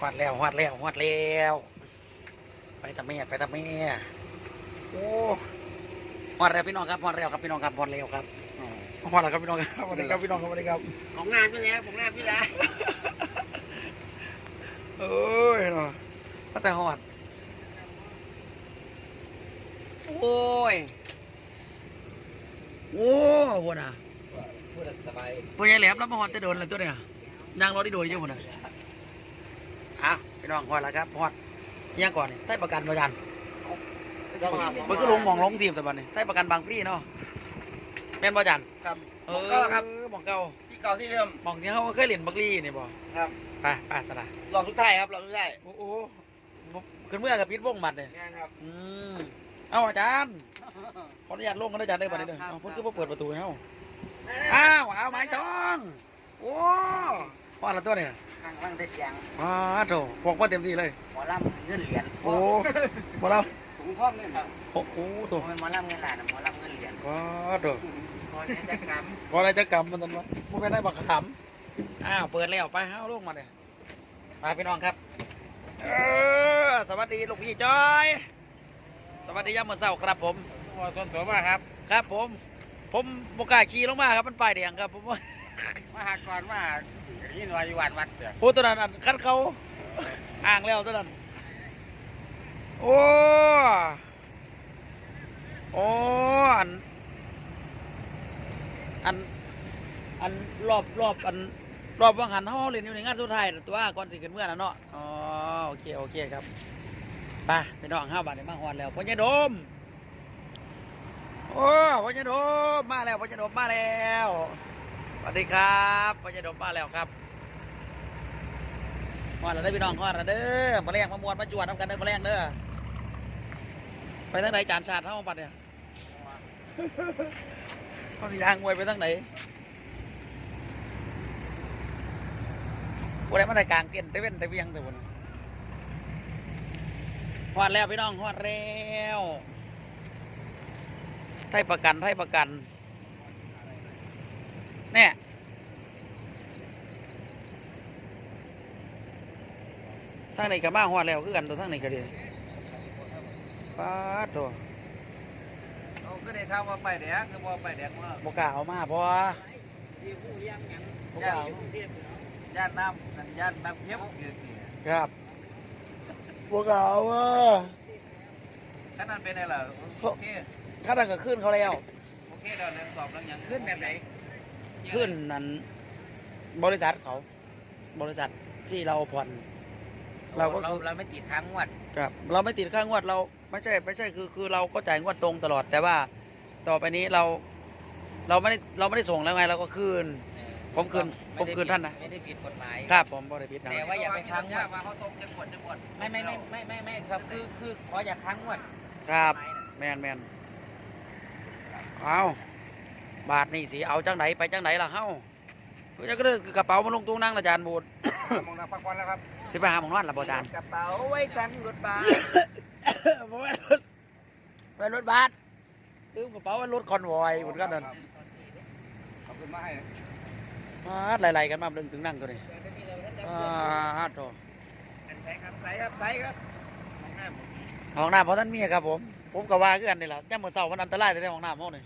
หอดแล้วหอดแล้วหอดแล้วไปตะเมียไปตะเมียโอ้หอดแล้วพี่น้องครับหอดแล้วครับพี่น้องครับหอดแล้วครับอ๋อหอดแล้วครับพี่น้องครับสวัสดีครับพี่น้องครับสวัสดีครับของงานพี่แล้วของงานพี่แล้วเอ้ยเนาะมาแต่หอดโอ้ยโอ้โหน่ะพูดสบายพวกยายแหลมแล้วมาหอดจะโดนเลยตัวเนี่ยยางรถที่โดนอยู่หมดน่ะ อ้าวพี่น้องหอดแล้วครับหอดยังก่อนนี่ใต้ประกันประจันมันก็ลงหมองลงทีมแต่บัดนี้ใต้ประกันบางพี่เนาะแม่นบ่จันครับเอผมอก็ครับหมองเก่าที่เก่าที่เดิมหมองที่เขาเคยเล่นบักลี่นี่บ่ครับไปไปสนะรอบสุดท้ายครับรอบสุดท้ายโอ้โหขึ้นเมื่อกับพิษวงหมัดเนี่ยงานครับอืมเอาอาจารย์ขออนุญาตลงกันนะอาจารย์ได้บัดนี้เด้อครับเอาเพิ่นคือบ่เปิดประตูให้เฮาอ้าวเอาไม้ตองโอ้ ว่าละตัวเนี่ยข้างล่างได้เสียงว้าโถพวกว่าเต็มที่เลย หมอลำเงินเหรียญโอ้บ่เราถุงท่อมเนี่ยครับโอ้โหโถผมเป็นหมอลำเงินหลานหมอลำเงินเหรียญว้าโถพอจะกรรมพออะไรจะกำมันตันวะพวกแม่ได้บักขำอ้าวเปิดแล้วไปห้าวลงมาเลยไปพี่น้องครับเออสวัสดีลูกพี่จอย สวัสดียามมื้อเช้าครับผมพอส่วนตัวมากครับ ครับผม ผมบกล้าขี่ลงมาครับมันป้ายแดงครับผม มาหาก่อนมายินวายวัดวัดเด้อโอ้ตัวนั้นอันคันเขาอ่างแล้วตัวนั้นโอ้โอ้อันอันอันรอบรอบอันรอบวังหันเฮาเล่นอยู่ในงานสุดท้ายน่ะตัวก่อนสิขึ้นเมื่อน่ะเนาะอ๋อโอเคโอเคครับไปไปน้องห้าบาทในมาฮอดแล้วพ่อใหญ่โดมโอ้พ่อใหญ่โดมมาแล้วพ่อใหญ่โดมมาแล้ว วัสดีครับพ่อใหญ่ดมมาแล้วครับฮอดแล้วได้พี่น้องฮอดแล้วเด้อมาแรงมามวนมาจวดน้ำกันเด้อมาแรงเด้อไปทางไหนจานชาติเท่าปัดเนี่ยเขาสิยางมวยไปทางไหนวันไหนมาได้กลางเตียนเตเว่นเตเวียงแต่วันฮอดแล้วพี่น้องฮอดแล้วไทยประกันไทยประกัน เนี่ยทางไหนกับมาฮอดแล้วคือกันตัวทางไหนก็ดีป้าดตัวเอาก็ได้ข่าวว่าไปแดงคือว่าไปแดงว่าบกล้าเอามาเพราะว่าที่ผู้เลี้ยงหยังบ่ย่ากล้านกรุงเทพย่านน้ำนั่นย่านน้ำเพียบเกิดนี่ครับบกล้าเอาว่าขนาดเป็นไงล่ะโอเคข้าดังก็ขึ้นเขาแล้วโอเคเราเรื่องสอบเรื่องหยังขึ้นแบบไหน ขึ้นนั้นบริษัทเขา บริษัทที่เราผ่อน เราก็ เราเราไม่ติดทางงวด ครับเราไม่ติดค่างวดเราไม่ใช่ไม่ใช่คือคือเราก็จ่ายงวดตรงตลอด แต่ว่าต่อไปนี้เรา เราไม่ได้เราไม่ได้ส่งแล้วไงเราก็คืนผมคืนผมคืนท่านนะ ไม่ได้ผิดกฎหมาย ครับผมบริษัทนะแต่ว่าอย่าไปค้างงวด ว่าเขาส่งจะกดจะกดไม่ไม่ไม่ไม่ไม่ไม่ครับคือคือขออย่าค้างงวดครับ แมนแมนเอา บาทนี่สิเอาจังไหนไปจังไหนล่ะเฮ้าก็จะก็คือกระเป๋ามาลงตู้นั่งละจานบูดมองนาพักผ่อนแล้วครับสิไปหาหมองนอนละบ่จานกระเป๋าไว้กันรถบัสบ่แม่นรถแม่นรถบัสลืมกระเป๋าไว้รถคอนวอยเหมือนกันนั่นขอบคุณมากให้มาดไล่ๆกันมาดึงถึงนั่งตัวนี้อ่าโถใส่ครับใส่ครับใส่ครับมองหน้าผมห้องน้ำเพราะท่านมีครับผม ผมก็ว่าคือกันนี่แหละย่ามมื้อเช้ามันอันตรายแต่ในห้องน้ำเฮานี่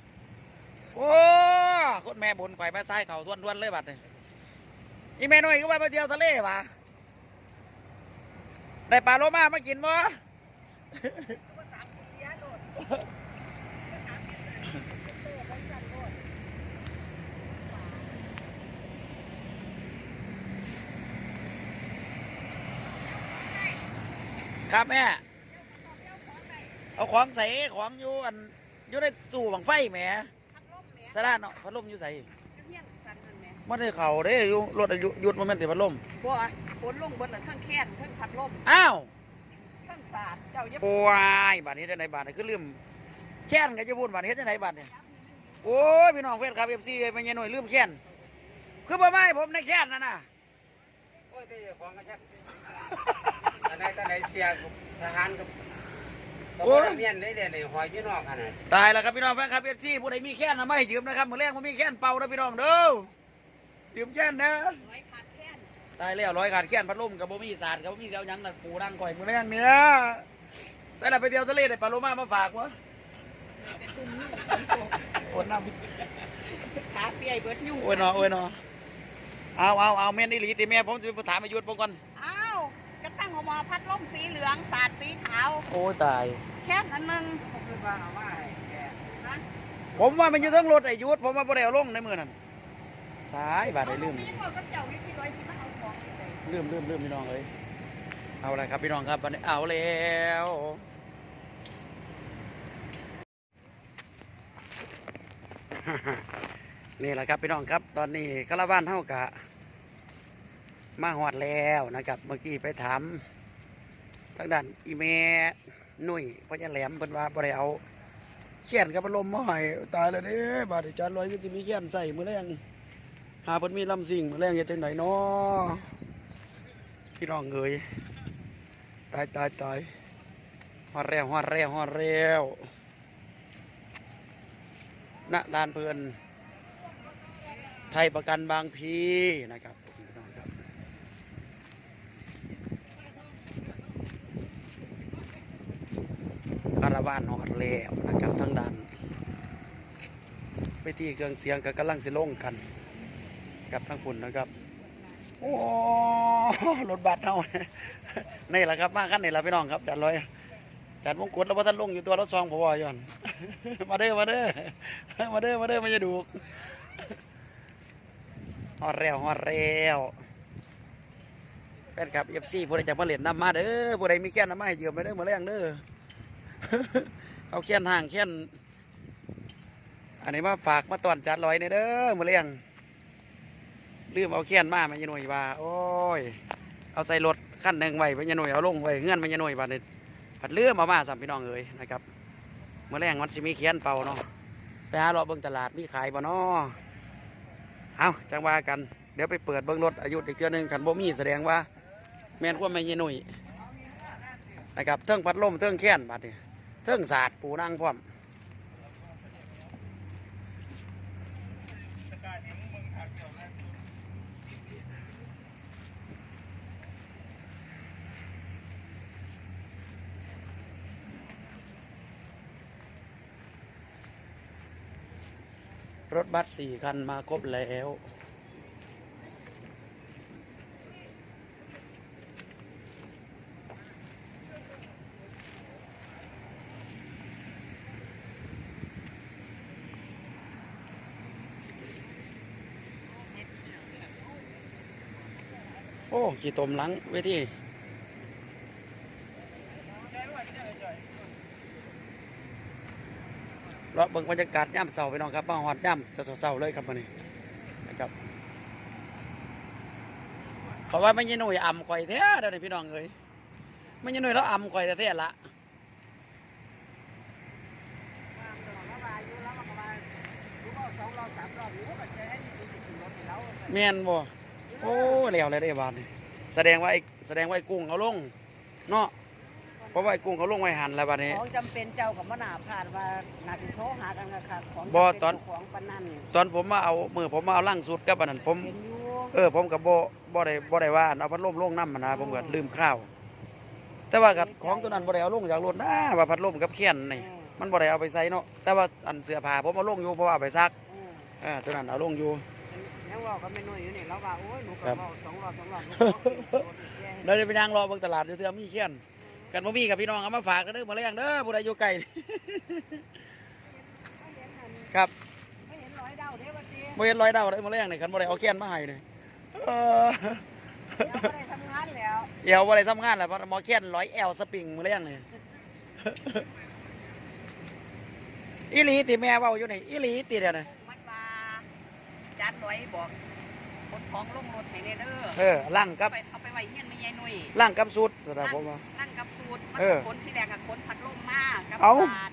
โอ้คนแม่บุญข่อยมาซ้ายเข่าทวนๆเลยบัดนี่อีแม่น้อยก็ว่าไปเที่ยวทะเลวะได้ปลาโลมามากินบ่ครับแม่ เอาของใส่ของอยู่อันอยู่ในตู้บังไฟแหมพัดลมแหม่ สาราเนาะพัดลมอยู่ใส่เฮียนสันนั่นแหม่มันได้เข่าเด้อยู่รถอายุหยุดมันแม่นติพัดลมบ่อะฝนลงเบนละทั้งแค้นทั้งพัดลมอ้าวทั้งสาดเจ้าอย่าโอ้ยบาดนี้จังไดบาดนี้คือลืมแค้นก็จะพูดบาดนี้เฮ็ดจังไดบาดเนี่ยโอ้ยพี่น้องเฟซครับ FC เอ้ยมันยังหน่อยลืมแค้นคือบ่ไม่ผมในแค้นนั่นน่ะโอ้ยแต่อย่าฟ้องกันชักตอนไหนตอนไหนเสียกับทหารกับ กับพลเมียนเลยเดี๋ยวนี้หอยอยี่นอกขนาดตายแล้วครับพี่น้องแฟนครับ FC ผู้ใดมีแค้นน่ะมาให้ยืมนะครับมื้อแรกบ่มีแค้นเป่านะพี่น้องเด้อยืมแค้นนะน้อยขาดแค้นตายแล้วร้อยขาดแค้นพัดลมกับบ่มีสารกับบ่มีเสียวหยังนั่นปูนั่งก่อยมือแรงเนี่ยใส่ละไปเที่ยวทะเลได้ปลาโลมามาฝากวะแต่ตุ่มนี่โอ้น้ขาเปียเบิดยุ่งำโอ้ยเนาะโอ้ยเนาะเอาเอาเอาแม่นอีหลีติแม่ผมจะไปถามอายุทธ์ผมก่อน อ้าวกระตั้งหัวหมอพัดลมสีเหลืองสาดสีขาว โอ้ยตาย แค่อันหนึงผมคิดว่าเอามาให้แกนะผมว่ามันอยู่ทั้งรถไอายุทธ์ผมว่าบ่ได้เอาลงในมือนั่นตายบาดได้ลืมเอาตรงนี้ก่อนก็เจ้าวิธีร้อยที่มาเอาของไปเลยลืมลืมลืมพี่น้องเลยเอาละครับพี่น้องครับวันนี้เอาแล้วนี่แหละครับพี่น้องครับ ตอนนี้คาราบานเท่ากะมาหอดแล้วนะครับ เมื่อกี้ไปถาม ทางด้านอีเมนุ่ยพ่อจะแหลมเป็นว่าบ่ได้เอาเขียนกับพัดลมมาให้ตายแล้วเด้บาดจานลอยก็สิมีเขียนใส่มือแรงหาเพิ่นมีลำสิ่งมือแรงเฮ็ดจังไดเนาะพี่น้องเอ๋ยตายตายตายฮอดแล้วฮอดแล้วฮอดแล้วณลานเพลินไทยประกันบางพีนะครับ คารานฮอดแล้วนะครับทั้งด้านไปที่เครื่องเสียงก็กำลังสิลงกันกับทั้งคุณนะครับ โอ้รถบัสเฮานี่แหละครับมาขั้นนี่แหละพี่น้องครับจัดร้อยจัดมงกุฎแล้วว่าท่านลงอยู่ตัวรถซองพอย้อนมาเด้อมาเด้อมาเด้อมาเด้อมาจะดูกฮอดแล้วฮอดแล้วแฟนคลับเอฟซีผู้ใดจะมาเล่นน้ำมาเด้อผู้ใดมีแค้นน้ำมาให้ยืมไปเด้อมาแรงเด้อ เอาแค้นห่างแค้นอันนี้มาฝากมาตอนจัดร้อยเนี่ยเด้อมาเลี้ยงลืมเอาเขียนมามันยายหน่วยว่า โอ้ย เอาใส่รถขั้นหนึ่งไว้มันยายหน่วยเอาลงไว้เงื่อนมันยายหน่วยบัดนี้ผัดลืมเอามาสามพี่น้องเอ๋ยนะครับเมื่อแรงมันสิมีเขียนเป่าเนาะไปหาเลาเบิ่งตลาดมีขายบ่เนาะเอาจังว่ากันเดี๋ยวไปเปิดเบิ่งรถอายุอีกเทื่อหนึงขันบ่มีแสดงว่า แม่นความแม่นยายหน่วยนะครับเทิงพัดลมเทิงเขียนบัดนี้ เทิงศาสตร์ปูนั่งพร้อมรถบัสสี่คันมาครบแล้ว โอ้ขี่ตมหลังเวทีเราเบิ่งบรรยากาศย่ำเสาไปน้องครับมาหอดย่ำแต่เสาเลยครับวันนี้นะครับเขาว่าไม่ใช่หน่วยอ่ำข่อยแท้เด้อนี่พี่น้องเอ้ยไม่ใช่หน่วยแล้วอ่ำข่อยแท้ๆละวาละวาอยู่แล้วมันก็ว่ สามรอบอยู่ก็จะให้มีสิทธิ์รถให้เราแม่นบ่โอ้แล้วเลยได้บาดนี่แสดงว่าไอ้แสดงว่าไอ้กุ้งเขาลงเนาะเพราะว่าไอ้กุ้งเขาลงไว้หันแล้วบาดนี้ ของจำเป็นเจ้ากับมนาผ่านว่านาทีโทรหากันค่ะของบ่จำเป็ตอน ของปานนันตอนผมมาเอามือผมมาเอาล่างสุดกับอันนั้นผมเห็นอยู่เออผมกับบ่บ่ได้บ่ได้ว่าเอาพัดลมลงน้ำมันนะผมก็ลืมข้าว แต่ว่ากับของตัวนั้นบ่ได้เอาลงจากรถนะว่าพัดลมกับเขียนนี่เออมันบ่ได้เอาไปใส่เนาะแต่ว่าอันเสื้อผ้าผมเอาลงอยู่เพราะว่าเอาไปซักเออเออตัวนั้นเอาลงอยู่ ยังว่าก็ไม่น้อยอยู่นี่เราว่าโอ้ยหนูก็ครับเว้าสองรอบสองรอบหนูก็เว้าอีกแย่เราจะไปย่างรอเบิ่งตลาดเทื่อๆมีเขียนกันบ่มีกับพี่น้องเอามาฝากกันเด้อมาแรงเด้อผู้ใดอยู่ไกลครับไม่เห็นร้อยดาวเด้อว่าติบ่เห็นรอยดาวได้มาแรงนี่คันบ่ได้เอาเขียนมาให้นี่เออเดี๋ยวบ่ได้ทำงานแล้วเอวบ่ได้ทำงานแล้วเพราะหมอเขียนร้อยแอลสปริงมาแรงนี่อีหลีติแม่เว้าอยู่นี่อีหลีติเด้อนี่มันว่าจานร้อยบอกคนของลงรถให้แน่เด้อเออล่างกับไปเอาไปไว้เฮียนไม่ยายหนุ่ยล่างกับสุดสำหรับผมว่านั่งกับสูตรมันเออขนที่แรกกับขนพัดลมมากับเอ้าบาด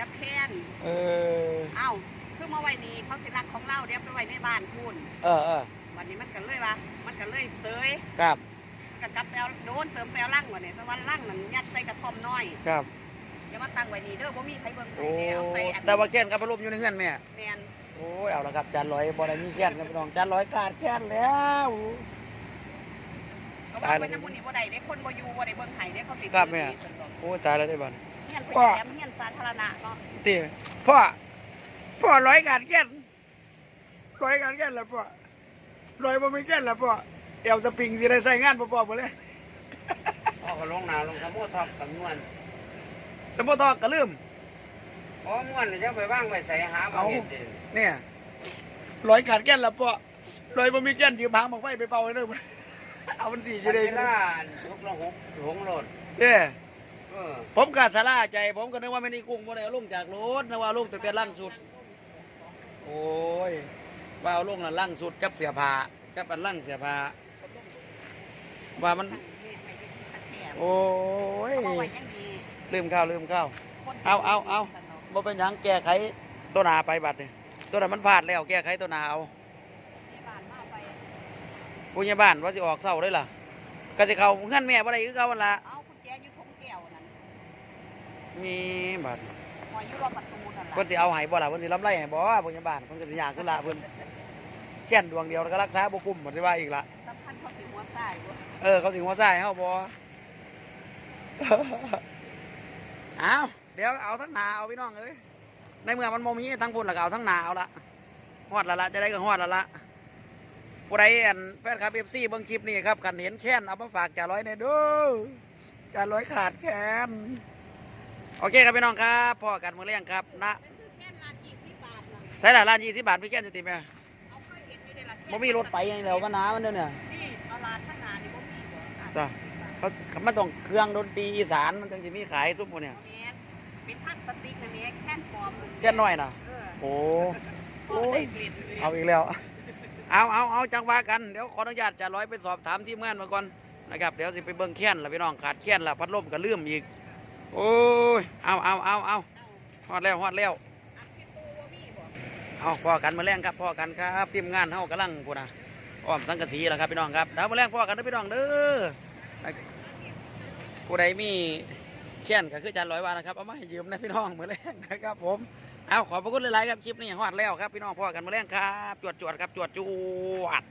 กับแคนเออเอ้าคือมาไว้นี่เขาสิรักของเราเดี๋ยวไปไว้ในบ้านคุณเออเออวันนี้มันก็เลยว่ามันก็เลยเตยครับก็กลับไปเอาโดนเติมไปเอาลั่งวันนี้เพราะว่าลั่งมันยัดใส่กระท่อมน้อยครับอย่ามาตั้งไว้นี่เด้อบ่มีใครเบิ่งใครโอ้เด้อเอาใส่อันแต่ว่าแค้นกับพัดลมอยู่ในเฮือนแม่แมน โอ้ยเอาละครับจานร้อยบ่ได้มีแค้นครับพี่น้องจานร้อยขาดแค้นแล้วตายไปแล้วทำบุญนี่บ่ได้ได้คนบ่อยู่บ่ได้เบิ่งไห้ได้เขาสิครับแม่โอ้ยตายแล้วได้บ้านเฮียนไปแหลมเฮียนสาธารณะเนาะตีพ่อพ่อร้อยการแก่นร้อยการแก่นแล้วพ่อร้อยบ่มีแก่นแล้วพ่อเอวสปริงสิได้ใช้งานบ่พ่อบ่เลยพ่อก็ลงหนาวลงสมุทรทอกกับนวลสมมุติทอกก็ลืมอ๋อม่วนจะไปว่างไปใส่หาบ่เห็น เนี่ยร้อยการแก่นแล้วพ่อร้อยบ่มีแก่นยืมหางบังไฟไปเป่าให้เด้อเอามันสิอจะได้เวลาทุกละหกหงโลดเด้เออผมก็สาราใจ ผมก็นึกว่าแม่นี่กุ้งบ่ได้เอาลงจากรถนึกว่าลงแต่แต่ล่างสุด โอ้ยว่าเอาลงน่ะล่างสุดกับเสียผ้ากับอันล่างเสียผ้าว่ามัน โอ้ยลืมข้าวลืมข้าวเอาเอาเอาบ่เป็นหยังแก้ไขตัวหนาไปบัดนี่ย ตัวนั้นมันพลาดแล้วแก้ไขตัวหนาเอาที่บ้านมาไปผู้ใหญ่บ้านว่าสิออกเศร้าได้ล่ะก็สิเข้าเงินแม่บ่ได้คือเก่าหั่นล่ะเอากุญแจอยู่ทงแก้วนั่นมีบัดหอยอยู่รอบประตูนั่นล่ะเพิ่นสิเอาให้บ่ล่ะเพิ่นสิลำไรให้บ่ผู้ใหญ่บ้านเพิ่นก็สิยากขึ้นละเพิ่นแค่นดวงเดียวแล้วก็รักษาบ่กุ้มบ่ได้ว่าอีกละสำคัญเขาสิหัวซ้ายบ่เออเขาสิหัวซ้ายเฮาบ่เอาเดี๋ยวเอาทั้งหนาเอาพี่น้องเอ้ย ในเมื่อมันบ่มีทั้งพุ่นแล้วก็เอาทั้งหนาเอาละฮอดและละจะได้ก็ฮอดและละผู้ใดอันแฟนคลับ FC เบิ่งคลิปนี้ครับคันเห็นแค้นเอามาฝากจ่าร้อยในอยเด้อจ่าร้อยขาดแค้นโอเคครับพี่น้องครับพอกันมื้อเลี้ยงครับนะไปซื้อแค่ร้านอีกที่บาทนั่นใช้ละล้าน20บาทพี่แค้นจะติแม่เอาเคยเห็นอยู่ในร้านบ่มีรถไปยังแล้วมันหนามันเด้อเนี่ยนี่เอาร้านข้างหน้านี่บ่มีบ่อะจ้ะเขามันต้องเครื่องดนตรีอีสานมันจึงสิมีขายซุปหมดเนี่ยแม่น เป็นพลาสติกนะแม่แค่นปลอมแค่น้อยน่ะ เออโอ้โอ้ยกลิ่นเอาอีกแล้ว เอาเอาเอาจังว่ากัน เดี๋ยวขออนุญาตจะร้อยไปสอบถามทีมงานมาก่อนนะครับ เดี๋ยวสิไปเบิ่งแค้นแล้วพี่น้องขาดแค้นละพัดลมก็ลืมอีก โอ้ย เอาเอาเอาเอาฮอดแล้วฮอดแล้ว อันที่ตู้บ่มีบ่เอาพ่อกันมาแรงครับพ่อกันครับทีมงานเฮากำลังพูดนะอ้อมสังกะสีแล้วครับพี่น้องครับเดี๋ยวมาแรงพ่อกันเด้อพี่น้องเด้อผู้ใดมี แค้นก็คือจานร้อยบาทนะครับเอามาให้ยืมนะพี่น้องมือแรงนะครับผมเอาขอบพระคุณหลายๆครับคลิปนี้ฮอดแล้วครับพี่น้องพ่อกันมาแรงครับจวดจวดครับจวดจวด